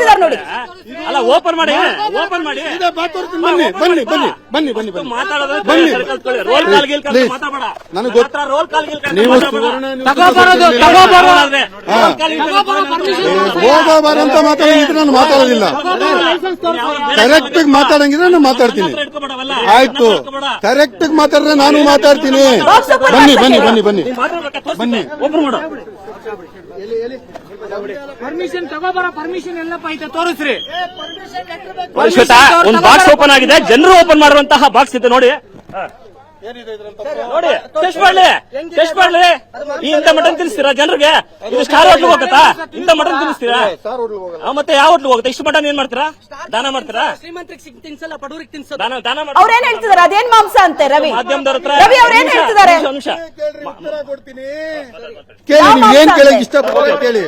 ಮಾಡ್ತಿದಾರೆ ನೋಡಿ. ಅಲ್ಲ ಓಪನ್ ಮಾಡಿ ಓಪನ್ ಮಾಡಿ. ಬನ್ನಿ ಬನ್ನಿ ಬನ್ನಿ ಬನ್ನಿ ಬನ್ನಿ ಬನ್ನಿ. ಮಾತಾಡೋದು ಬನ್ನಿ. ರೋಲ್ ಕಾಲ್ ಗೀಲ್. ಮಾತಾಡಬೇಡ. ನನಗ್ ಗೊತ್ತು. ಮಾತ್ರ ರೋಲ್ ಕಾಲ್ ಗೀಲ್ ನೀವು ತಗೋಬರೋದು. ತಗೋಬರೋದು. ಹೋಗಬಾರ ಅಂತ ಮಾತಾಡಂಗಿದ್ರೆ ನಾನು ಮಾತಾಡೋದಿಲ್ಲ. ಕರೆಕ್ಟ್ ಆಗಿ ಮಾತಾಡಂಗಿದ್ರೆ ನಾನು ಮಾತಾಡ್ತೀನಿ. ಆಯ್ತು. ಕರೆಕ್ಟ್ ಆಗಿ ಮಾತಾಡಿದ್ರೆ ನಾನು ಮಾತಾಡ್ತೀನಿ. ಬನ್ನಿ ಬನ್ನಿ. ಬನ್ನಿ ಬನ್ನಿ. ಬನ್ನಿ. ಓಪನ್ ಮಾಡು. ಪರ್ಮಿಷನ್ ತಗೋಬರ ಪರ್ಮಿಷನ್ ಎಲ್ಲಪ್ಪ ಐತೆ ತೋರಿಸ್ರಿ. ಒಂದ್ ಒಂದು ಬಾಕ್ಸ್ ಓಪನ್ ಆಗಿದೆ. ಜನರು ಓಪನ್ ಮಾಡುವಂತಹ ಬಾಕ್ಸ್ ಇದೆ ನೋಡಿ. ನೋಡಿ ಟೆಸ್ಟ್ ಮಾಡ್ಲಿ ಟೆಸ್ಟ್ ಮಾಡ್ಲಿ. ಈ ಇಂಥ ಮಟನ್ ತಿನ್ಸ್ತೀರಾ ಜನರಿಗೆ? ಇದು ಸ್ಟಾರ್ ಹೋಟ್ಲ್ ಹೋಗತ್ತಾ? ಇಂಥ ಮಟನ್ ತಿನ್ಸ್ತೀರಾ ಮತ್ತೆ ಯಾವ ಹೋಟ್ಲ್ ಹೋಗುತ್ತೆ? ಇಷ್ಟು ಮಟನ್ ಏನ್ ಮಾಡ್ತೀರಾ? ದಾನ ಮಾಡ್ತೀರಾ? ಶ್ರೀಮಂತರಿಗೆ ತಿನ್ಸಲ್ಲ ಬಡವರಿಗೆ ತಿನ್ಸಲ್ಲ ದಾನ ದಾನ ಮಾಡ್ತೀರಾ? ಅವ್ರೇನ್ ಹೇಳ್ತಿದಾರೆ? ಅದೇನ್ ಮಾಂಸ ಅಂತೆ ರವಿ? ಮಾಧ್ಯಮದವ್ರ ಹತ್ರ ರವಿ ಅವ್ರೇನ್ ಹೇಳ್ತಿದ್ದಾರೆ ನಿಮಿಷ, ನಿಮಿಷ. ಕೇಳಿ ಯಾವ ನೀವು ಏನ್ ಮಾಂಸ ಕೇಳಕ್ ಇಷ್ಟ ಕೇಳಿ.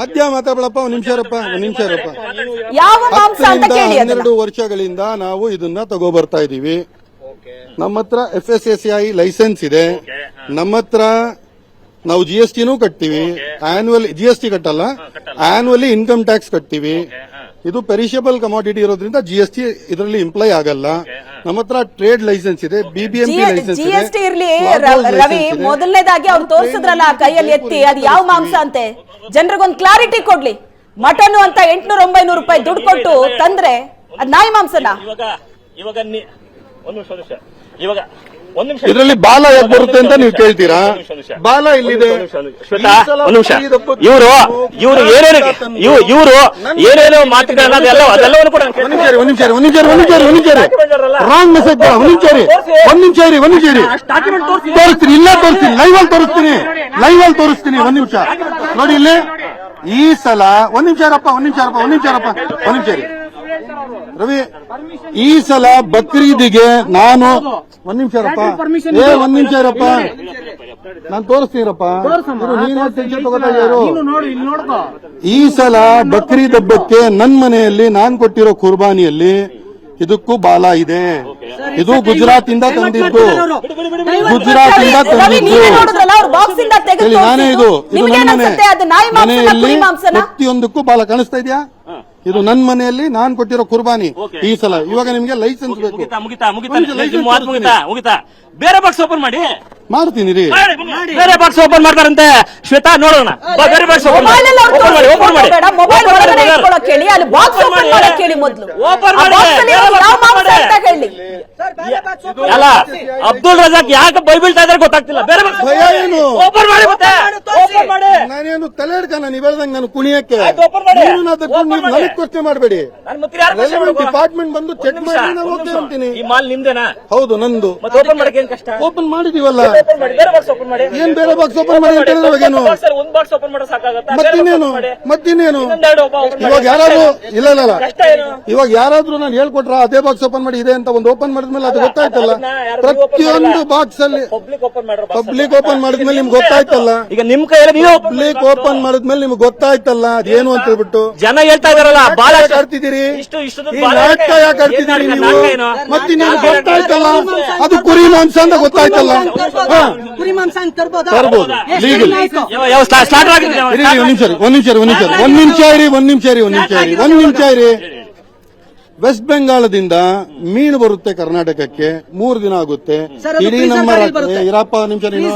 ಮಧ್ಯ ಮಾತಾಡಪ್ಪ ಒಂದ್ ನಿಮಿಷ ಇರಪ್ಪ ಒಂದ್ ನಿಮಿಷ ಇರಪ್ಪ. ಯಾವ ಮಾಂಸ ಅಂತ ಕೇಳಿ ಹನ್ನೆರಡು ವರ್ಷಗಳಿಂದ ನಾವು ಇದನ್ನ ತಗೋ ಬರ್ತಾ ಇದೀವಿ. ನಮ್ಮ ಹತ್ರ F S S I licence ಇದೆ. ನಮ್ಮ ಹತ್ರ ನಾವು ಜಿ ಎಸ್ ಟಿನೂ ಕಟ್ತೀವಿ. ಆನ್ಯುವಲ್ ಜಿ ಎಸ್ ಟಿ ಕಟ್ಟಲ್ಲ. ಆನ್ಯುವಲಿ ಇನ್ಕಮ್ ಟ್ಯಾಕ್ಸ್ ಕಟ್ತೀವಿ. ಇದು ಪೆರಿಷಬಲ್ ಕಮಾಡಿಟಿ ಇರೋದ್ರಿಂದ ಜಿ ಎಸ್ ಟಿ ಇದರಲ್ಲಿ ಇಂಪ್ಲೈ ಆಗಲ್ಲ. ನಮ್ಮ ಹತ್ರ ಟ್ರೇಡ್ ಲೈಸೆನ್ಸ್ ಇದೆ ಬಿಬಿಎಂಪಿ ಲೈಸೆನ್ಸ್ ಜಿ ಇದೆ. ಎಸ್ ಟಿ ಇರ್ಲಿ ರವಿ ಮೊದಲನೇದಾಗಿ ಅವ್ರು ತೋರಿಸಿದ್ರಲ್ಲ ಕೈಯಲ್ಲಿ ಎತ್ತಿ ಅದು ಯಾವ ಮಾಂಸ ಅಂತೆ? ಜನರಿಗೊಂದು ಕ್ಲಾರಿಟಿ ಕೊಡ್ಲಿ. ಮಟನ್ ಅಂತ ಎಂಟ್ನೂರ ಒಂಬೈನೂರು ರೂಪಾಯಿ ದುಡ್ಡು ಕೊಟ್ಟು ತಂದ್ರೆ ಅದ್ ನಾಯಿ ಮಾಂಸನ? ಇವಾಗ ಇವಾಗ ಒಂದು ಒಂದ್ ನಿಮಿಷ. ಇವಾಗ ಒಂದ್ ನಿಮಿಷ. ಇದರಲ್ಲಿ ಬಾಲ ಯಾಕೆ ಬರುತ್ತೆ ಅಂತ ನೀವು ಕೇಳ್ತೀರಾ? ಬಾಲ ಇಲ್ಲಿದೆ ಶ್ವೇತಾ ಒಂದ್ ನಿಮಿಷ. ಇವರು ಇವರು ಏನೇನು ಇವ್- ಇವರು ಏನೇನೋ ಮಾತುಗಳನ್ನ ಅದೆಲ್ಲ ಅದೆಲ್ಲವನ್ನು ಕೂಡ ಒಂದ್ ನಿಮಿಷ ಒಂದ್ ನಿಮಿಷ ಒಂದ್ ನಿಮಿಷ ಒಂದ್ ನಿಮಿಷ ಒಂದ್ ನಿಮಿಷ ರಾಂಗ್ ಮೆಸೇಜ್ ಒಂದ್ ನಿಮಿಷ ಇರಿ ಒಂದ್ ನಿಮಿಷ ರೀ ಒಂದ್ ನಿಮಿಷ ಡಾಕ್ಯುಮೆಂಟ್ ತೋರಿಸ್ತೀನಿ. ಇಲ್ಲ ತೋರಿಸ್ತೀನಿ ಲೈವ್ ಅಲ್ಲಿ ತೋರಿಸ್ತೀನಿ. ಲೈವ್ ಅಲ್ಲಿ ತೋರಿಸ್ತೀನಿ ಒಂದ್ ನಿಮಿಷ. ನೋಡಿ ಇಲ್ಲಿ ಈ ಸಲ ಒಂದ್ ನಿಮಿಷ ಅಪ್ಪ ಒಂದ್ ನಿಮಿಷ ಅಪ್ಪ ಒಂದ್ ನಿಮಿಷ ಅಪ್ಪ ಒಂದ್ ನಿಮಿಷ ಇರಿ. ರವಿ ಈ ಸಲ ಬಕ್ರೀದಿಗೆ ನಾನು ಒಂದ್ ನಿಮಿಷ ಇರಪ್ಪ. ಏ ಒಂದ್ ನಿಮಿಷ ಇರಪ್ಪ. ನಾನು ತೋರಿಸ್ತೀರಪ್ಪ ನೀನು ನೀನೇ ಟೆನ್ಷನ್ ತಗೋತಾ ಇರು. ನೋಡಿ ಇಲ್ಲಿ ನೋಡ್ಕೋ. ಈ ಸಲ ಬಕ್ರೀದ್ ಹಬ್ಬಕ್ಕೆ ನನ್ ಮನೆಯಲ್ಲಿ ನಾನ್ ಕೊಟ್ಟಿರೋ ಕುರ್ಬಾನಿಯಲ್ಲಿ ಇದಕ್ಕೂ ಬಾಲ ಇದೆ. ಇದು ಗುಜರಾತ್ ಇಂದ ತಂದಿದ್ದು. ಗುಜರಾತ್ ಇಂದ ರವಿ ತಂದಿದ್ದು. ನಾನೇ ಇದು. ಇದು ನನ್ನ ಮನೆ. ಅನ್ಸುತ್ತೆ? ಅದು ನಾಯಿ ಮಾಂಸನ ಮನೆಯಲ್ಲಿ ಪ್ರತಿಯೊಂದಕ್ಕೂ ಬಾಲ ಕಾಣಿಸ್ತಾ ಇದೆಯಾ? ಇದು ನನ್ನ ಮನೆಯಲ್ಲಿ ನಾನ್ ಕೊಟ್ಟಿರೋ ಕುರ್ಬಾನಿ ಈ ಸಲ. ಇವಾಗ ನಿಮ್ಗೆ ಲೈಸೆನ್ಸ್ ಬೇಕು. ಮುಗಿತಾ ಮುಗಿತಾ. ಮುಗಿತಾ ಬೇರೆ ಬಾಕ್ಸ್ ಓಪನ್ ಮಾಡಿ. ಮಾಡ್ತೀನಿ ರೀ. ಬೇರೆ ಬಾಕ್ಸ್ ಓಪನ್ ಮಾಡ್ತಾರಂತೆ. ಶ್ವೇತಾ ನೋಡೋಣ. ಬಾ, ಬೇರೆ ಬಾಕ್ಸ್ ಓಪನ್ ಮೊಬೈಲ್ ಅಲ್ಲಿ ಅವ್ರು ಓಪನ್ ಮಾಡಿ ಓಪನ್ ಮಾಡಿ. ಮೊಬೈಲ್ Open ಮಾಡಿ, ಒಳಗಡೆ brother. ಇಟ್ಕೊಳ್ಳೋಕೆ ಹೇಳಿ ಅಲ್ಲಿ ಬಾಕ್ಸ್ ಓಪನ್ ಮಾಡಿ. ಮಾಡಕ್ಕೆ ಹೇಳಿ ಮೊದಲು. Open ಮಾಡಿ. ಅಲ್ಲ ಅಬ್ದುಲ್ ರಜಾಕ್ ಯಾಕೆ ಬೈಬೀಳ್ತಾ ಇದಾರೆ ಗೊತ್ತಾಗ್ತಿಲ್ಲ. ಬೇರೆ ಭಯ ಏನು? ಓಪನ್ ಮಾಡಿ ಮತ್ತೆ ಓಪನ್ ಮಾಡಿ ನಾನೇನು ತಲೆ ಹಿಡ್ಕ ನಾನು ಹೇಳ್ದಂಗೆ ನಾನು ಕುಣಿಯಕ್ಕೆ. ನನಗೆ ಪ್ರಶ್ನೆ ಮಾಡಬೇಡಿ. ನಾನು ಮತ್ತೆ ಯಾರು ಪ್ರಶ್ನೆ ಮಾಡ್ಬೇಕು? ಡಿಪಾರ್ಟ್ಮೆಂಟ್ ಬಂದು ಚೆಕ್ ಮಾಡಿ ನಾನು ಒಂದ್ ಅಂತೀನಿ. ಈ ಮಾಲ್ ನಿಮ್ದೇನಾ? ಹೌದು ನಂದು. ಮತ್ತೆ ಓಪನ್ ಮಾಡಕ್ಕೆ ಏನ್ ಕಷ್ಟ? ಓಪನ್ ಮಾಡಿದೀವಲ್ಲ. ಏನ್ ಬೇರೆ ಬಾಕ್ಸ್ ಓಪನ್ ಮಾಡಿ ಅಂತ ಹೇಳಿದ್ರೆ ಇವಾಗೇನು ಬಾಕ್ಸ್ ಒಂದ್ ಬಾಕ್ಸ್ ಓಪನ್ ಮಾಡೋ ಸಾಕಾಗತ್ತಾ? ಮತ್ತಿನ್ನೇನು? ಮತ್ತಿನ್ನೇನು. ಇವಾಗ ಯಾರಾದ್ರೂ ಇಲ್ಲ ಇಲ್ಲ ಇಲ್ಲ. ಕಷ್ಟ ಏನು? ಇವಾಗ ಯಾರಾದ್ರೂ ನಾನು ಹೇಳ್ಕೊಟ್ರ ಅದೇ ಬಾಕ್ಸ್ ಓಪನ್ ಮಾಡಿ ಇದೆ ಅಂತ ಒಂದು ಓಪನ್ ಮಾಡಿದ್ಮೇಲೆ ಅದು ಗೊತ್ತಾಯ್ತಲ್ಲ? ಪ್ರತಿಯೊಂದು. ಬಾಕ್ಸ್ ಅಲ್ಲಿ ಪಬ್ಲಿಕ್ ಓಪನ್ ಮಾಡ್ರ ಪಬ್ಲಿಕ್ ಓಪನ್ ಮಾಡಿದ್ಮೇಲೆ ನಿಮ್ಗೆ ಗೊತ್ತಾಯ್ತಲ್ಲ? ಈಗ ನಿಮ್ ಕೈಯಲ್ಲಿ ನೀವು ಪಬ್ಲಿಕ್ ಓಪನ್ ಮಾಡಿದ್ಮೇಲೆ ನಿಮ್ಗೆ ಗೊತ್ತಾಯ್ತಲ್ಲ? ಅದೇನು ಅಂತ ಹೇಳ್ಬಿಟ್ಟು? ಜನ ಹೇಳ್ತಾ ಇದಾರಲ್ಲ ಬಾಲ ಯಾಕೆ ಆಡ್ತಿದ್ದೀರಿ? ಇಷ್ಟು ಇಷ್ಟು ಈ ನಾಟಕ ಯಾಕೆ ಆಡ್ತಿದ್ದೀರಿ ನೀವು? ಮತ್ತಿನ್ನೇನು ಗೊತ್ತಾಯ್ತಲ್ಲ? ಅದು ಕುರಿ ಮಾಂಸ ಅಂತ ಗೊತ್ತಾಯ್ತಲ್ಲ? ಹಾ. ಕುರಿ ಮಾಂಸ ಅಂತ ತರ್ಬೋದಾ? ತರ್ಬೋದು. ಲೀಗಲ್ ಸ್ಟಾರ್ಟ್ ಆಗಿದೆ ಇರಿ ಇರಿ, ಒಂದ್ ನಿಮಿಷ ಇರಿ ಒಂದ್ ನಿಮಿಷ ಇರಿ ಒಂದ್ ನಿಮಿಷ ಇರಿ. ಒಂದ್ ನಿಮಿಷ ಇರಿ ಒಂದ್ ನಿಮಿಷ ಇರಿ ಒಂದ್ ನಿಮಿಷ ಇರಿ. ಒಂದ್ ನಿಮಿಷ ಇರಿ. ವೆಸ್ಟ್ ಬೆಂಗಾಳದಿಂದ ಮೀನು ಬರುತ್ತೆ ಕರ್ನಾಟಕಕ್ಕೆ ಮೂರು ದಿನ ಆಗುತ್ತೆ. ಇಡೀ ನಮ್ಮ. ಇರಪ್ಪ ನಿಮಿಷ ನೀನು.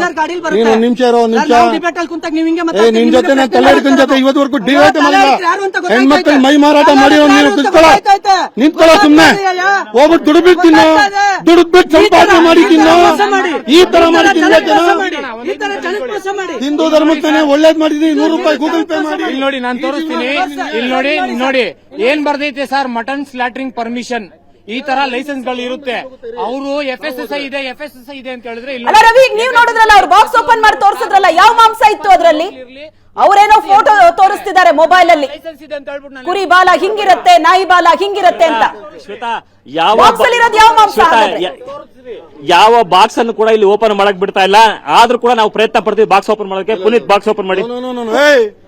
ನೀನು ನಿಮಿಷ ಇರೋ ಒಂದ್ ನಿಮಿಷ. ನಿನ್ ಜೊತೆ ನಾನು ತಲೆ ಹಿಡ್ಕೊಂಡ್ ಜೊತೆ ಇವತ್ತವರೆಗೂ ಡಿಬೇಟ್ ಮಾಡಿಲ್ಲ ಯಾರು ಅಂತ ಗೊತ್ತಾಯ್ತೈತೆ. ಹೆಣ್ಮಕ್ಳು ಮೈ ಮಾರಾಟ ಮಾಡಿ ಅಂತ ಕುತ್ಕೊಳ್ಳೋ. ನಿಂತ್ಕೊಳ್ಳೋ ಸುಮ್ನೆ. ಹೋಗ್ಬಿಟ್ಟು ದುಡ್ಬಿಟ್ಟು ತಿನ್ನು. ದುಡ್ಬಿಟ್ಟು ಸಂಪಾದನೆ ಮಾಡಿ ಈ ತರ ತಿನ್ನು. ಈ ತರ ಮಾಡಿ ಮಾಡಿ. ಹಿಂದೂ ಧರ್ಮಕ್ಕೆ ಒಳ್ಳೇದ್ ಮಾಡಿದೀನಿ ನೂರು ರೂಪಾಯಿ ಗೂಗಲ್ ಪೇ ಮಾಡಿ. ಇಲ್ಲಿ ನೋಡಿ ನಾನು ತೋರಿಸ್ತೀನಿ. ಇಲ್ಲಿ ನೋಡಿ ನೋಡಿ. ಏನ್ ಬರ್ದೈತೆ ಸರ್? ಮಟನ್ ಸ್ಲಾಟ್ರಿಂಗ್ ಪರ್ಮಿಷನ್ ಈ ತರ ಲೈಸೆನ್ಸ್ಗಳು ಇರುತ್ತೆ. ಅವರು ಎಫ್ ಎಸ್ ಎಸ್ ಐ ಇದೆ ಎಫ್ ಎಸ್ ಎಸ್ ಐ ಇದೆ ಅಂತ ಹೇಳಿದ್ರೆ ಇಲ್ಲಿ ಅಲ್ಲ ರವಿ ನೀವು ನೋಡಿದ್ರಲ್ಲ ಅವ್ರು ಬಾಕ್ಸ್ ಓಪನ್ ಮಾಡಿ ತೋರಿಸಿದ್ರಲ್ಲ ಯಾವ ಮಾಂಸ ಇತ್ತು ಅದರಲ್ಲಿ? ಅವರೇನೋ ಫೋಟೋ ತೋರಿಸ್ತಿದ್ದಾರೆ ಮೊಬೈಲ್ ಅಲ್ಲಿ. ಲೈಸೆನ್ಸ್ ಇದೆ ಅಂತ ಹೇಳ್ಬಿಟ್ಟು ನಾನು ಕುರಿ ಬಾಲ ಹಿಂಗಿರತ್ತೆ ನಾಯಿ ಬಾಲ ಹಿಂಗಿರತ್ತೆ ಅಂತ. ಶ್ವೇತಾ ಯಾವ ಬಾಕ್ಸ್ ಅಲ್ಲಿ ಇರೋದು ಯಾವ ಮಾಂಸ? ಶ್ವೇತಾ, ಹಾಗಾದ್ರೆ? ಯ- ಯಾವ ಬಾಕ್ಸ್ ಅನ್ನು ಕೂಡ ಇಲ್ಲಿ ಓಪನ್ ಮಾಡಕ್ ಬಿಡ್ತಾ ಇಲ್ಲ. ಆದ್ರೂ ಕೂಡ ನಾವು ಪ್ರಯತ್ನ ಪಡ್ತೀವಿ ಬಾಕ್ಸ್ ಓಪನ್ ಮಾಡೋಕೆ ಪುನೀತ್ ಬಾಕ್ಸ್ ಓಪನ್ ಮಾಡಿ. No, no, no, no. ಏಯ್ ಯಾಕೆ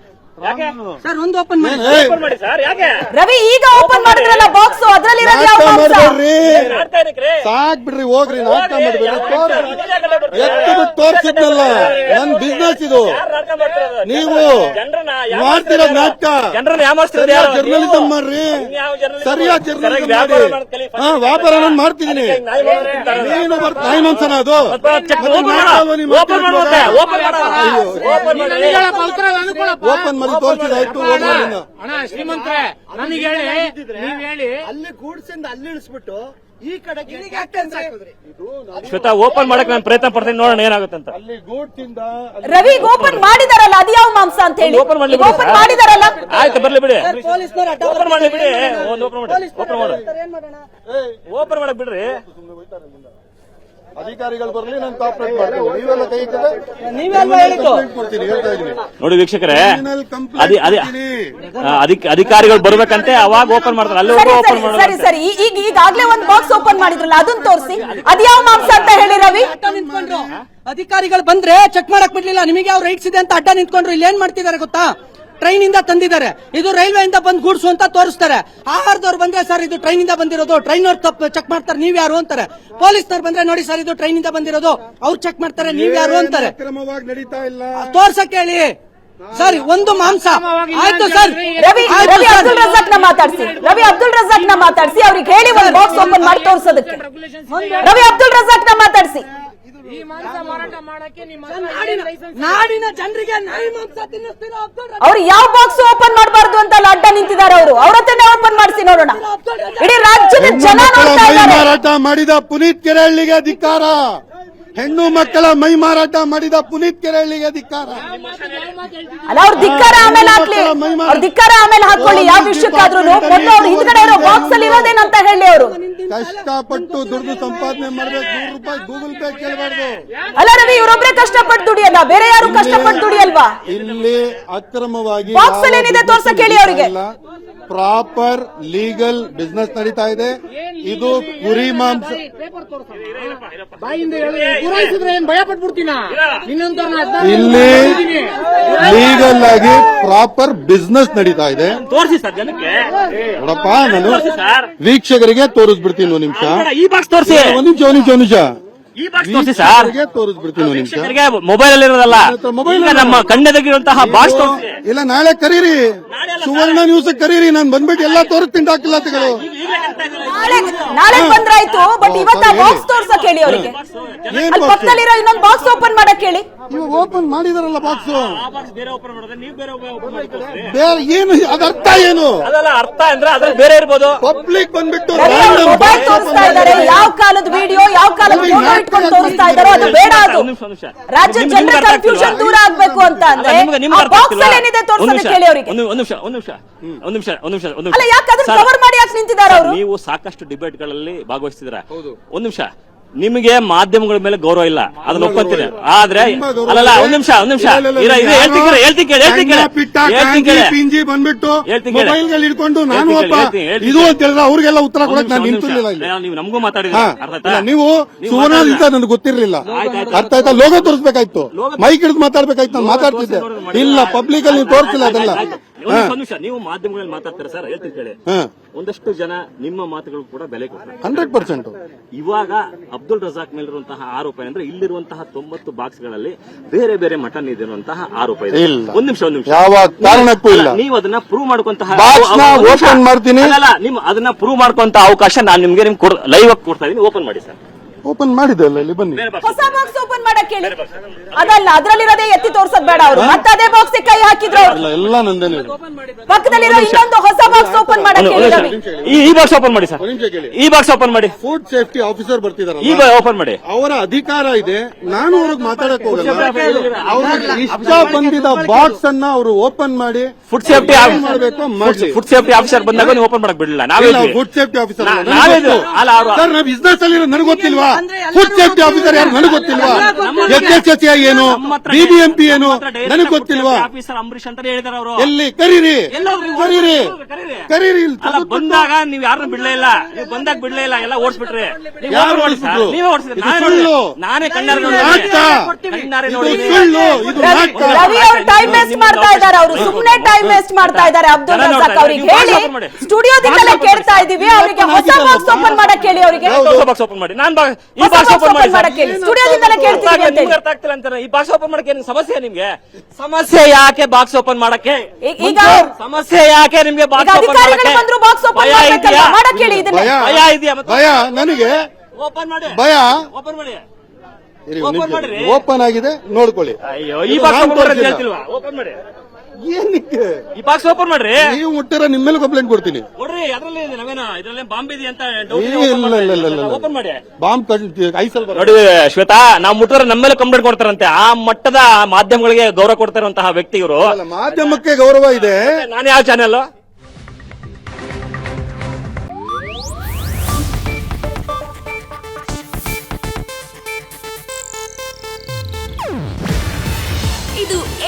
ಸರ್ ಒಂದು ಓಪನ್ ಮಾಡಿ. ಓಪನ್ ಮಾಡಿ ಸರ್ ಯಾಕೆ? ರವಿ ಈಗ ಓಪನ್ ಮಾಡಿದ್ರಲ್ಲ ಬಾಕ್ಸ್ ಅದ್ರಲ್ಲಿರೋದು ಯಾವ ನಾಟಕ ಮಾಂಸ ಮಾಡ್ಬೇಡ್ರಿ ಸಾಕ್ ಬಿಡ್ರಿ ಹೋಗ್ರಿ ನಾಟಕ ಮಾಡ್ಬೇಡ್ರಿ. ತೋರ್ಸಿ. ಎತ್ತು ಬಿಟ್ಟು ತೋರ್ಸಿದ್ನಲ್ಲ. ನನ್ ಬಿಸ್ನೆಸ್ ಇದು. ನೀವು ಮಾಡ್ತಿರೋ ನಾಟಕ? ಜರ್ನಲಿಸಂ ಮಾಡ್ರಿ. ಯಾವ? ಸರಿಯಾದ ಜರ್ನಲಿಸಂ ವ್ಯಾಪಾರ ಮಾಡಿ ಹಾ ವ್ಯಾಪಾರ ನಾನು ಮಾಡ್ತಿದ್ದೀನಿ. ನೀನು ಬರ್ತಾ ನಾಯಿ ಮಾಂಸನ ಅದು. ಓಪನ್ ಮಾಡು. ಅಣ್ಣ ಶ್ರೀಮಂತ್ರೆ ನನಗೆ ಹೇಳಿ ನೀವ್ ಹೇಳಿ. ಅಲ್ಲಿ ಗೂಡ್ಸಿಂದ ಅಲ್ಲಿ ಇಳಿಸ್ಬಿಟ್ಟು ಈ ಕಡೆಗೆ ಶ್ವೇತಾ ಓಪನ್ ಮಾಡಕ್ ನಾನು ಪ್ರಯತ್ನ ಪಡ್ತೀನಿ ನೋಡೋಣ ಏನಾಗುತ್ತೆ ಅಂತ ಅಲ್ಲಿ ಗೂಡ್ಸಿಂದ ರವಿ ಓಪನ್ ಮಾಡಿದಾರಲ್ಲ ಅದು ಯಾವ ಮಾಂಸ ಅಂತ ಹೇಳಿ? ಓಪನ್ ಮಾಡ್ಲಿ ಓಪನ್ ಮಾಡಿದಾರಲ್ಲ? ಆಯ್ತು ಬರ್ಲಿ ಬಿಡಿ. ಓಪನ್ ಮಾಡ್ಲಿ ಬಿಡಿ. ಓಪನ್ ಮಾಡಿ. ಓಪನ್ ಮಾಡು. ಏನ್ ಮಾಡೋಣ? ಓಪನ್ ಮಾಡಕ್ ಬಿಡ್ರಿ. ಅಧಿಕಾರಿಗಳು ಬರಲಿ ನಾನು ಕಾಪರೇಟ್ ಮಾಡ್ತೀನಿ. ನೀವೆಲ್ಲ ಕೈ ಹೇಳಿದ್ದು? ಕೊಡ್ತೀನಿ ಹೇಳ್ತಾ ಇದೀನಿ ನೋಡಿ ವೀಕ್ಷಕರೇ Criminal complaint ಅದಿ ಅದಿ ಕೊಡ್ತೀನಿ. ಆ, ಅಧಿಕ ಅಧಿಕಾರಿಗಳು ಬರ್ಬೇಕಂತೆ ಅವಾಗ ಓಪನ್ ಮಾಡ್ತಾರೆ. ಅಲ್ಲಿ ಸರಿ ಓಪನ್ ಸರಿ ಮಾಡೋದು ಸರಿ ಸರಿ. ಈ- ಈಗ ಈಗಾಗ್ಲೇ ಒಂದು ಬಾಕ್ಸ್ ಓಪನ್ ಮಾಡಿದ್ರಲ್ಲ ಅದನ್ನ ತೋರಿಸಿ. ಅದ್ಯಾವ ಮಾಂಸ ಅಂತ ಹೇಳಿ ರವಿ? ಅಡ್ಡ ನಿಂತ್ಕೊಂಡ್ರು. ಅಧಿಕಾರಿಗಳು ಬಂದ್ರೆ ಚೆಕ್ ಮಾಡಕ್ ಬಿಡ್ಲಿಲ್ಲ. ನಿಮಗೆ ಯಾವ ರೈಟ್ಸ್ ಇದೆ ಅಂತ ಅಡ್ಡ ನಿಂತ್ಕೊಂಡ್ರು. ಇಲ್ಲಿ ಏನ್ ಮಾಡ್ತಿದ್ದಾರೆ ಗೊತ್ತಾ? ಟ್ರೈನ್ ಇಂದ ತಂದಿದ್ದಾರೆ. ಇದು ರೈಲ್ವೆ ಇಂದ ಬಂದ್ ಗೂಡ್ಸು ಅಂತ ತೋರಿಸ್ತಾರೆ. ಆಹಾರದವ್ರು ಬಂದ್ರೆ ಸರ್ ಇದು ಟ್ರೈನ್ ಇಂದ ಬಂದಿರೋದು. ಟ್ರೈನ್ ಅವ್ರು ತಪ್ಪು ಚೆಕ್ ಮಾಡ್ತಾರೆ. ನೀವ್ ಯಾರು ಅಂತಾರೆ. ಪೊಲೀಸ್ನವ್ರು ಬಂದ್ರೆ ನೋಡಿ ಸರ್ ಇದು ಟ್ರೈನ್ ಇಂದ ಬಂದಿರೋದು. ಅವ್ರು ಚೆಕ್ ಮಾಡ್ತಾರೆ. ನೀವ್ ಯಾರು ಅಂತಾರೆ. ತೋರ್ಸಕ್ಕೆ ತೋರ್ಸಕ್ ಹೇಳಿ ಸರ್ ಒಂದು ಮಾಂಸ. ಆಯ್ತು ಸರ್. ರವಿ ರವಿ ಅಬ್ದುಲ್ ರಜಾಕ್ನ ಮಾತಾಡ್ಸಿ. ರವಿ ಅಬ್ದುಲ್ ರಜಾಕ್ನ ಮಾತಾಡ್ಸಿ. ಅವ್ರಿಗೆ ಹೇಳಿ ಒಂದು ಬಾಕ್ಸ್ ಓಪನ್ ಮಾಡಿ ತೋರ್ಸೋದಕ್ಕೆ. ರವಿ ಅಬ್ದುಲ್ ರಜಾಕ್ನ ಮಾತಾಡ್ಸಿ. ಈ ಮಾಂಸ ಮಾರಾಟ ಮಾಡಕ್ಕೆ ನಿಮ್ಮ ನಾಡಿನ ಜನರಿಗೆ ನಾಯಿ ಮಾಂಸ ತಿನ್ನಿಸ್ತಿರೋ? ಅಬ್ದುಲ್ ರಜಾಕ್ ಅವ್ರು ಯಾವ ಬಾಕ್ಸ್ ಓಪನ್ ಮಾಡಬಾರ್ದು ಅಂತ ಅಡ್ಡ ನಿಂತಿದ್ದಾರೆ ಅವರು. ಅವ್ರ ಹತ್ರನೇ ಓಪನ್ ಮಾಡಿಸಿ ನೋಡೋಣ. ಇಡೀ ರಾಜ್ಯದ ಜನ ಹೆಣ್ಣು ಮಕ್ಕಳ ನೋಡ್ತಾ ಇದ್ದಾರೆ. ಮಾರಾಟ ಮಾಡಿದ ಪುನೀತ್ ಕೆರಳಿಗೆ ಧಿಕ್ಕಾರ. ಹೆಣ್ಣು ಮಕ್ಕಳ ಮೈ ಮಾರಾಟ ಮಾಡಿದ ಪುನೀತ್ ಕೆರಳಿಗೆ ಧಿಕ್ಕಾರ. ಅಲ್ಲ ಅವ್ರ ಧಿಕ್ಕಾರ ಆಮೇಲೆ ಹಾಕ್ಲಿ. ಅವ್ರ ಧಿಕ್ಕಾರ ಆಮೇಲೆ ಹಾಕೊಳ್ಳಿ. ಯಾವ ವಿಷಯಕ್ಕಾದ್ರೂ ಮೊದಲು ಅವ್ರ ಹಿಂದ್ಗಡೆ ಇರೋ ಬಾಕ್ಸ್ ಅಲ್ಲಿ ಇರೋದೇನಂತ ಹೇಳಿ ಅವರು. ಕಷ್ಟಪಟ್ಟು ದುಡ್ಡು ಸಂಪಾದನೆ ಮಾಡ್ಬೇಕು. ನೂರು ರೂಪಾಯಿ ಗೂಗಲ್ ಪೇ ಕೇಳಬಾರ್ದು. ಅಲ್ಲ ರವಿ ಇವರೊಬ್ರೆ ಕಷ್ಟಪಟ್ಟು ದುಡಿಯಲ್ಲ? ಬೇರೆ ಯಾರು ಕಷ್ಟಪಟ್ಟು ದುಡಿಯಲ್ವಾ? ಇಲ್ಲಿ ಅಕ್ರಮವಾಗಿ ಬಾಕ್ಸ್ ಅಲ್ಲಿ ಏನಿದೆ ತೋರ್ಸಕ್ ಕೇಳಿ ಅವರಿಗೆ. ಪ್ರಾಪರ್ ಲೀಗಲ್ ಬಿಸ್ನೆಸ್ ನಡೀತಾ ಇದೆ. ಇದು ಕುರಿ ಮಾಂಸ ಬಾಯಿಂದ ಹೇಳಿ. ಪೂರೈಸಿದ್ರೆ ಏನ್ ಭಯ ಪಟ್ಬಿಡ್ತೀನ? ಇಲ್ಲಿ. ಲೀಗಲ್ ಆಗಿ ಪ್ರಾಪರ್ ಬಿಸ್ನೆಸ್ ನಡೀತಾ ಇದೆ. ತೋರಿಸಿ ಸರ್ ಜನಕ್ಕೆ. ನೋಡಪ್ಪ ನಾನು ವೀಕ್ಷಕರಿಗೆ ತೋರಿಸ್ಬಿಡ್ತೀನಿ ಒಂದು ನಿಮಿಷ. ಈ ಬಾಕ್ಸ್ ತೋರಿಸಿ. ಒಂದ್ ನಿಮಿಷ ಒಂದ್ ನಿಮಿಷ ಒಂದ್ ನಿಮಿಷ. ಈ ಬಾಕ್ಸ್ ತೋರಿಸಿ ಸರ್ ಮೊಬೈಲ್ ಅಲ್ಲಿ ಇರೋದಲ್ಲ. ನಮ್ಮ ಕಣ್ಣೆದಗಿರುವಂತಹ ಬಾಕ್ಸ್ ತೋರಿಸಿ ಇಲ್ಲ ನಾಳೆ ಕರೀರಿ. ಸುವರ್ಣ ನ್ಯೂಸ್ ಕರೀರಿ. ನಾನು ಬಂದ್ಬಿಟ್ಟು ಎಲ್ಲ ತೋರಿಸ್ತೀನಿ ದಾಖಲಾತಿಗಳು ನಾಳೆ ನಾಳೆ ಬಂದ್ರಾಯ್ತು ಬಟ್ ಇವತ್ತ ಬಾಕ್ಸ್ ತೋರ್ಸಕ್ ಹೇಳಿ ಅವರಿಗೆ. ಪಕ್ಕದಲ್ಲಿರೋ ಇನ್ನೊಂದು ಬಾಕ್ಸ್ ಓಪನ್ ಮಾಡಕ್ ಹೇಳಿ. ಇವಾಗ ಓಪನ್ ಮಾಡಿದಾರಲ್ಲ ಬಾಕ್ಸ್ ಬೇರೆ ಓಪನ್ ಮಾಡಿದ್ರೆ ನೀವು ಬೇರೆ ಓಪನ್ ಮಾಡಿ ಬೇರೆ. ಏನು ಅದ ಅರ್ಥ ಏನು? ಅದಲ್ಲ ಅರ್ಥ ಅಂದ್ರೆ ಅದ್ರಲ್ಲಿ ಬೇರೆ ಇರ್ಬೋದು. ಪಬ್ಲಿಕ್ ಬಂದ್ಬಿಟ್ಟು ಮೊಬೈಲ್ ತೋರಿಸ್ತಾ ಇದ್ದಾರೆ. ಯಾವ ಕಾಲದ ವಿಡಿಯೋ ಯಾವ ಕಾಲದ ಫೋಟೋ ಇಟ್ಕೊಂಡು ತೋರಿಸ್ತಾ ಇದ್ದಾರೋ ಅದು ಬೇಡ ಅದು. ಒಂದ್ ನಿಮಿಷ, ಒಂದ್ ನಿಮಿಷ. ರಾಜ್ಯ ಜನರ ಕನ್ಫ್ಯೂಷನ್ ದೂರ ಆಗ್ಬೇಕು ಅಂತ ಅಂದ್ರೆ ಬಾಕ್ಸ್ ಅಲ್ಲಿ ಏನಿದೆ ಒಂದ್ ಕೇಳಿ ಅವರಿಗೆ. ಒಂದ್ ಒಂದ್ ನಿಮಿಷ ಒಂದ್ ನಿಮಿಷ ಒಂದು ನಿಮಿಷ ಒಂದ್ ನಿಮಿಷ ಒಂದು ನಿಮಿಷ. ಅಲ್ಲ ಯಾಕೆ ಅದನ್ನ ಕವರ್ ಮಾಡಿ ಯಾಕೆ ನಿಂತಿದ್ದಾರೆ ಅವರು? ನೀವು ಸಾಕಷ್ಟು ಡಿಬೇಟ್ಗಳಲ್ಲಿ ಭಾಗವಹಿಸಿದ್ರ ಒಂದ್ ನಿಮಿಷ. ನಿಮಗೆ ಮಾಧ್ಯಮಗಳ ಮೇಲೆ ಗೌರವ ಇಲ್ಲ. ಅದನ್ನ ಒಪ್ಕೊಂತೀನಿ. ಆದ್ರೆ ಅಲ್ಲಲ್ಲ ಒಂದ್ ನಿಮಿಷ ಒಂದ್ ನಿಮಿಷ. ಪಿಂಜಿ ಬಂದ್ಬಿಟ್ಟು ಇಟ್ಕೊಂಡು ನಾನು ಇದು ಅಂತ ಹೇಳಿದ್ರೆ ಅವ್ರಿಗೆಲ್ಲ ಉತ್ತರ ಕೊಡಕ್ಕೆ ಕೊಡಕ್ ನಾನು ನಿಂತಿರ್ಲಿಲ್ಲ ನೀವು ನಮಗೂ ಮಾತಾಡಿದ್ರಿ ನೀವು ಸುವರ್ಣದಿಂದ ಸುವರ್ಣ ನನಗೆ ಗೊತ್ತಿರ್ಲಿಲ್ಲ. ಅರ್ಥ ಆಯ್ತಾ? ಲೋಗೋ ತೋರಿಸ್ಬೇಕಾಯ್ತು. ಮೈಕ್ ಹಿಡಿದು ಮಾತಾಡ್ಬೇಕಾಯ್ತು ನಾನು ಮಾತಾಡ್ತಿದ್ದೆ. ಇಲ್ಲ ಪಬ್ಲಿಕ್ ಅಲ್ಲಿ ನೀವು ತೋರಿಸಿಲ್ಲ ಅದೆಲ್ಲ. ಒಂದ್ ನೀವು ಮಾಧ್ಯಮಗಳಲ್ಲಿ ಮಾತಾಡ್ತೀರಾ ಸರ್? ಹೇಳ್ತೀನಿ ಕೇಳಿ. ಒಂದಷ್ಟು ಜನ ನಿಮ್ಮ ಮಾತುಗಳು ಕೂಡ ಬೆಲೆ ಕೊಡ್ತಾರೆ. Hundred percent. ಇವಾಗ ಅಬ್ದುಲ್ ರಜಾಕ್ ಮೇಲಿರುವಂತಹ ಆರೋಪ ಏನಂದ್ರೆ ಇಲ್ಲಿರುವಂತಹ ತೊಂಬತ್ತು ಬಾಕ್ಸ್ಗಳಲ್ಲಿ ಬೇರೆ ಬೇರೆ ಮಟನ್ ಇದಿರುವಂತಹ ಆರೋಪ ಇದೆ. ಒಂದ್ ನಿಮಿಷ ಒಂದ್ ನಿಮಿಷ. ಯಾವ ಕಾರಣಕ್ಕೂ ಇಲ್ಲ. ನೀವು ಅದನ್ನ ಪ್ರೂವ್ ಮಾಡ್ಕೊಂತಹ ಓಪನ್ ಮಾಡ್ತೀನಿ. ನಿಮ್ ಅದನ್ನ ಪ್ರೂವ್ ಮಾಡ್ಕೊಂತ ಅವಕಾಶ ನಾನು ನಿಮ್ಗೆ ನಿಮ್ ಲೈವ್ ಆಗಿ ಕೊಡ್ತಾ ಇದೀನಿ ಓಪನ್ ಮಾಡಿ ಸರ್. ಓಪನ್ ಮಾಡಿದೆ ಅಲ್ಲ ಇಲ್ಲಿ ಬನ್ನಿ. ಹೊಸ ಬಾಕ್ಸ್ ಓಪನ್ ಮಾಡಕ್ಕೆ ಹೇಳಿ ಅದಲ್ಲ ಅದ್ರಲ್ಲಿರೋದೇ ಎತ್ತಿ ತೋರ್ಸೋದ್ ಬೇಡ ಅವರು. ಮತ್ತೆ ಅದೇ ಬಾಕ್ಸ್ ಕೈ ಹಾಕಿದ್ರು ಅವ್ರು. ಅಲ್ಲ ಎಲ್ಲ ನಂದೇನೆ ಇದು. ಪಕ್ಕದಲ್ಲಿರೋ ಇನ್ನೊಂದು ಹೊಸ ಬಾಕ್ಸ್ ಓಪನ್ ಮಾಡಕ್ಕೆ ಹೇಳಿ ರವಿ ಈ ಈ ಬಾಕ್ಸ್ ಓಪನ್ ಮಾಡಿ ಸರ್. ಒಂದ್ ನಿಮಿಷ ಕೇಳಿ. ಈ ಬಾಕ್ಸ್ ಓಪನ್ ಮಾಡಿ. ಫುಡ್ ಸೇಫ್ಟಿ ಆಫೀಸರ್ ಈ ಬರ್ತಿದಾರಲ್ಲ ಓಪನ್ ಮಾಡಿ. ಅವರ ಅಧಿಕಾರ ಇದೆ. ನಾನು ಅವ್ರಿಗೆ ಮಾತಾಡಕ್ ಹೋಗಲ್ಲ. ಅವರು ಇಷ್ಟ ಬಂದಿದ ಬಾಕ್ಸ್ ಅನ್ನ ಅವರು ಓಪನ್ ಮಾಡಿ. ಫುಡ್ ಸೇಫ್ಟಿ ಏನ್ ಮಾಡ್ಬೇಕು? ಮಾಡ್ಲಿ. ಫುಡ್ ಸೇಫ್ಟಿ ಆಫೀಸರ್ ಬಂದಾಗ ನೀವು ಓಪನ್ ಮಾಡಕ್ ಬಿಡಲಿಲ್ಲ. ನಾವೇ ಫುಡ್ ಸೇಫ್ಟಿ ಆಫೀಸರ್ ನಾ- ನಾವೇ ಇದ್ವಿ. ಅಲ್ಲ, ಅವ್ರು- ಸರ್ ನಾವು ಬಿಸ್ನೆಸ್ ಅಲ್ಲಿ ನನಗೆ ಗೊತ್ತಿಲ್ವಾ? ಫುಡ್ ಸೇಫ್ಟಿ ಆಫೀಸರ್ ಯಾರು ನನಗೆ ಗೊತ್ತಿಲ್ವಾ? ಎಚ್ ಎಸ್ ಎಸ್ ಏನು? ಬಿಬಿಎಂಪಿ ಏನು? ನನಗೆ ಗೊತ್ತಿಲ್ವಾ? ಆಫೀಸರ್ ಅಂಬರೀಶ್ ಅಂತ ಹೇಳಿದಾರೆ ಅವರು. ಎಲ್ಲಿ? ಕರೀರಿ? ಕರೀರಿ. ಕರೀರಿ. ಬಂದಾಗ ನೀವ್ ಯಾರು ಬಿಡ್ಲೇ ಇಲ್ಲ. ನೀವು ಬಂದಾಗ ಬಿಡ್ಲೇ ಇಲ್ಲ ಎಲ್ಲ ಓಡಿಸ್ಬಿಟ್ರಿ. ನೀವು ಯಾರು? ಸರ್. ನೀವೇ ಓಡಿಸಿದ್ರಿ ನಾನೇ ಸುಳ್ಳು. ನೋಡಿದೆ. ನಾನೇ ಕಣ್ಣಾರೆ ನೋಡಿ ನಾಟಕ. ಇದು ನಾಟಕ. ವೇಸ್ಟ್ ಮಾಡ್ತಾ ಇದ್ದಾರೆ ಅವರು ಸುಮ್ಮನೆ ಟೈಮ್ ವೇಸ್ಟ್ ಮಾಡ್ತಾ ಇದ್ದಾರೆ ಅಬ್ದುಲ್ ರಜಾಕ್ ಅವರಿಗೆ. ಹೇಳಿ. ಸ್ಟುಡಿಯೋದಿಂದಲೇ ಕೇಳ್ತಾ ಇದೀವಿ ಅವರಿಗೆ ಹೊಸ ಬಾಕ್ಸ್ ಓಪನ್ ಮಾಡಕ್ಕೆ ಹೇಳಿ ಅವರಿಗೆ. ಹೊಸ ಬಾಕ್ಸ್ ಓಪನ್ ಮಾಡಿ. ನಾನು ಈ ಬಾಕ್ಸ್ ಓಪನ್ ಮಾಡಿ ಮಾಡಕ್ಕೆ ಹೇಳಿ. ಸ್ಟುಡಿಯೋದಿಂದಲೇ ಕೇಳ್ತೀವಿ ಅಂತ ಹೇಳಿ. ಅರ್ಥ ಆಗ್ತಿಲ್ಲ ಅಂತಾರೆ. ಈ ಬಾಕ್ಸ್ ಓಪನ್ ಮಾಡಕ್ಕೆ ಏನು ಸಮಸ್ಯೆ ನಿಮ್ಗೆ? ಸಮಸ್ಯೆ ಯಾಕೆ ಬಾಕ್ಸ್ ಓಪನ್ ಮಾಡಕ್ಕೆ? ಈಗ ಸಮಸ್ಯೆ ಯಾಕೆ ನಿಮ್ಗೆ ಬಾಕ್ಸ್ ಓಪನ್ ಅಧಿಕಾರಿಗಳು ಮಾಡಕ್ಕೆ? ಬಂದ್ರು ಬಾಕ್ಸ್ ಓಪನ್ ಮಾಡಕ್ಕೆ ಹೇಳಿ ಇದನ್ನ. ಭಯ ಇದೆಯಾ ಮತ್ತೆ? ಭಯ. ನನಗೆ ಓಪನ್ ಮಾಡಿ. ಭಯ. ಓಪನ್ ಮಾಡಿ ಇರಿ, Open ನಿಮಿಷ. ಮಾಡಿರಿ. ಓಪನ್ ಆಗಿದೆ ನೋಡ್ಕೊಳ್ಳಿ. ಅಯ್ಯೋ ಈ ಬಾಕ್ಸ್ ಓಪನ್ ಮಾಡೋದು ಹೇಳ್ತಿಲ್ವಾ? ಓಪನ್ ಮಾಡಿ ಏನಕ್ಕೆ? ಈ ಬಾಕ್ಸ್ ಓಪನ್ ಮಾಡ್ರಿ. ನೀವು ಮುಟ್ಟಿರ ನಿಮ್ಮ ಮೇಲೆ ಕಂಪ್ಲೇಂಟ್ ಕೊಡ್ತೀನಿ. ನೋಡ್ರಿ ಅದ್ರಲ್ಲಿ ಇದೆ ನಾವೇನು ಇದ್ರಲ್ಲಿ ಬಾಂಬ್ ಇದೆ ಅಂತ ಇಲ್ಲ ಇಲ್ಲ ಇಲ್ಲ ಇಲ್ಲ. ಓಪನ್ ಮಾಡಿ ಬಾಂಬ್ ಐಸಲ್ ಬರ ನೋಡಿ ಶ್ವೇತಾ ನಾವು ಮುಟ್ಟಿದ್ರೆ ನಮ್ಮ ಮೇಲೆ ಕಂಪ್ಲೇಂಟ್ ಕೊಡ್ತಾರಂತೆ. ಆ ಮಟ್ಟದ ಮಾಧ್ಯಮಗಳಿಗೆ ಗೌರವ ಕೊಡ್ತಾರಂತಹ ವ್ಯಕ್ತಿ ಇವರು ಅಲ್ಲ, ಮಾಧ್ಯಮಕ್ಕೆ ಗೌರವ ಇದೆ. ನಾನು ಯಾವ ಚಾನೆಲ್